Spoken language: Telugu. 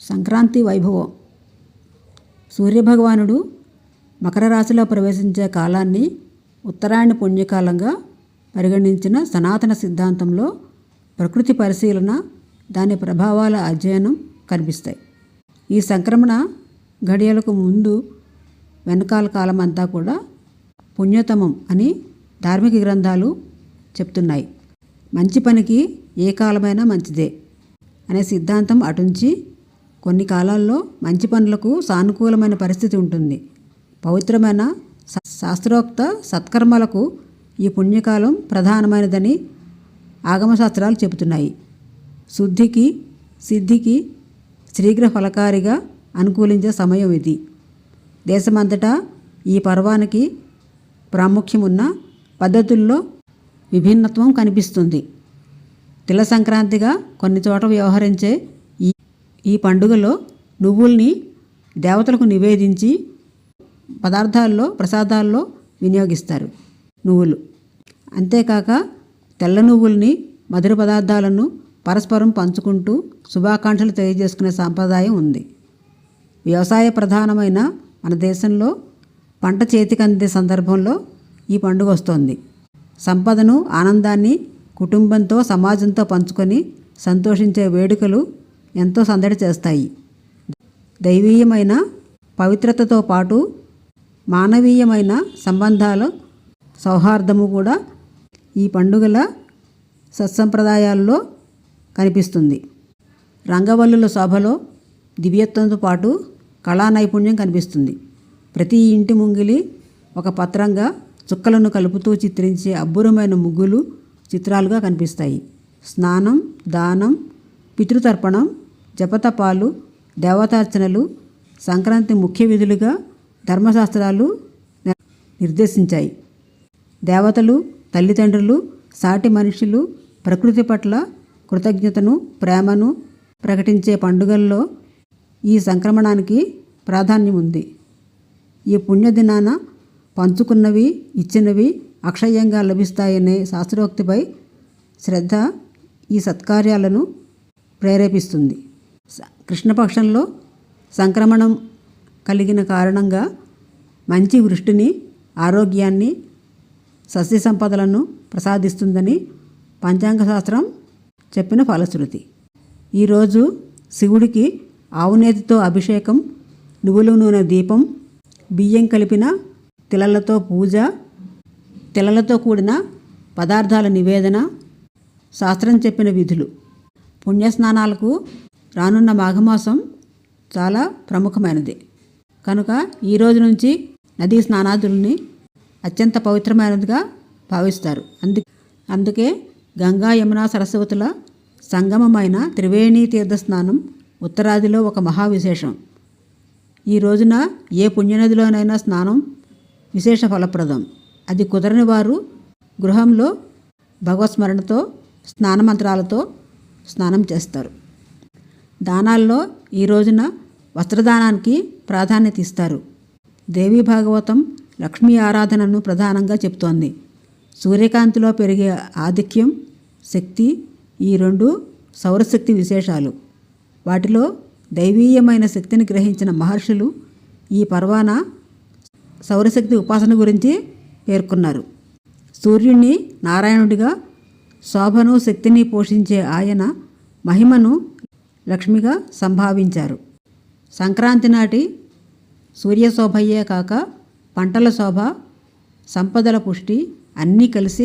సంక్రాంతి వైభవం. సూర్యభగవానుడు మకర రాశిలో ప్రవేశించే కాలాన్ని ఉత్తరాయణ పుణ్యకాలంగా పరిగణించిన సనాతన సిద్ధాంతంలో ప్రకృతి పరిశీలన దాని ప్రభావాల అధ్యయనం కనిపిస్తాయి. ఈ సంక్రమణ ఘడియలకు ముందు వెనకాల కాలం అంతా కూడా పుణ్యతమం అని ధార్మిక గ్రంథాలు చెప్తున్నాయి. మంచి పనికి ఏ కాలమైనా మంచిదే అనే సిద్ధాంతం అటుంచి కొన్ని కాలాల్లో మంచి పనులకు సానుకూలమైన పరిస్థితి ఉంటుంది. పవిత్రమైన శాస్త్రోక్త సత్కర్మలకు ఈ పుణ్యకాలం ప్రధానమైనదని ఆగమశాస్త్రాలు చెబుతున్నాయి. శుద్ధికి సిద్ధికి శీఘ్ర ఫలకారిగా అనుకూలించే సమయం ఇది. దేశమంతటా ఈ పర్వానికి ప్రాముఖ్యం ఉన్న పద్ధతుల్లో విభిన్నత్వం కనిపిస్తుంది. తిల సంక్రాంతిగా కొన్ని చోట వ్యవహరించే ఈ పండుగలో నువ్వుల్ని దేవతలకు నివేదించి పదార్థాల్లో ప్రసాదాల్లో వినియోగిస్తారు. నువ్వులు. అంతేకాక తెల్ల నువ్వుల్ని మధుర పదార్థాలను పరస్పరం పంచుకుంటూ శుభాకాంక్షలు తెలియజేసుకునే సాంప్రదాయం ఉంది. వ్యవసాయ ప్రధానమైన మన దేశంలో పంట చేతికి అందే సందర్భంలో ఈ పండుగ వస్తోంది. సంపదను ఆనందాన్ని కుటుంబంతో సమాజంతో పంచుకొని సంతోషించే వేడుకలు ఎంతో సందడి చేస్తాయి. దైవీయమైన పవిత్రతతో పాటు మానవీయమైన సంబంధాలు సౌహార్దము కూడా ఈ పండుగల సత్సంప్రదాయాల్లో కనిపిస్తుంది. రంగవల్లుల శోభలో దివ్యత్వంతో పాటు కళా నైపుణ్యం కనిపిస్తుంది. ప్రతి ఇంటి ముంగిలి ఒక పత్రంగా చుక్కలను కలుపుతూ చిత్రించే అబ్బురమైన ముగ్గులు చిత్రాలుగా కనిపిస్తాయి. స్నానం దానం పితృతర్పణం జపతపాలు దేవతార్చనలు సంక్రాంతి ముఖ్య విధులుగా ధర్మశాస్త్రాలు నిర్దేశించాయి. దేవతలు తల్లిదండ్రులు సాటి మనుషులు ప్రకృతి పట్ల కృతజ్ఞతను ప్రేమను ప్రకటించే పండుగల్లో ఈ సంక్రమణానికి ప్రాధాన్యం ఉంది ఈ పుణ్యదినాన పంచుకున్నవి ఇచ్చినవి అక్షయంగా లభిస్తాయనే శాస్త్రోక్తిపై శ్రద్ధ ఈ సత్కార్యాలను ప్రేరేపిస్తుంది. కృష్ణపక్షంలో సంక్రమణం కలిగిన కారణంగా మంచి వృష్టిని ఆరోగ్యాన్ని సస్య సంపదలను ప్రసాదిస్తుందని పంచాంగ శాస్త్రం చెప్పిన ఫలశ్రుతి. ఈరోజు శివుడికి ఆవునేతితో అభిషేకం నువ్వుల నూనె దీపం బియ్యం కలిపిన తిలలతో పూజ తిలలతో కూడిన పదార్థాల నివేదన శాస్త్రం చెప్పిన విధులు. పుణ్యస్నానాలకు రానున్న మాఘమాసం చాలా ప్రముఖమైనది. కనుక ఈ రోజు నుంచి నదీ స్నానాదుల్ని అత్యంత పవిత్రమైనదిగా భావిస్తారు. అందు అందుకే గంగా యమున సరస్వతుల సంగమమైన త్రివేణి తీర్థ స్నానం ఉత్తరాదిలో ఒక మహావిశేషం. ఈ రోజున ఏ పుణ్యనదిలోనైనా స్నానం విశేష ఫలప్రదం. అది కుదరని వారు గృహంలో భగవస్మరణతో స్నానమంత్రాలతో స్నానం చేస్తారు. దానాల్లో ఈ రోజున వస్త్రదానానికి ప్రాధాన్యత ఇస్తారు. దేవీ భాగవతం లక్ష్మీ ఆరాధనను ప్రధానంగా చెప్తోంది. సూర్యకాంతిలో పెరిగే ఆధిక్యం శక్తి ఈ రెండు సౌరశక్తి విశేషాలు. వాటిలో దైవీయమైన శక్తిని గ్రహించిన మహర్షులు ఈ పర్వాన సౌరశక్తి ఉపాసన గురించి పేర్కొన్నారు. సూర్యుణ్ణి నారాయణుడిగా శోభను శక్తిని పోషించే ఆయన మహిమను లక్ష్మిగా సంభావించారు. సంక్రాంతి నాటి సూర్య శోభయ్యే కాక పంటల శోభ సంపదల పుష్టి అన్నీ కలిసి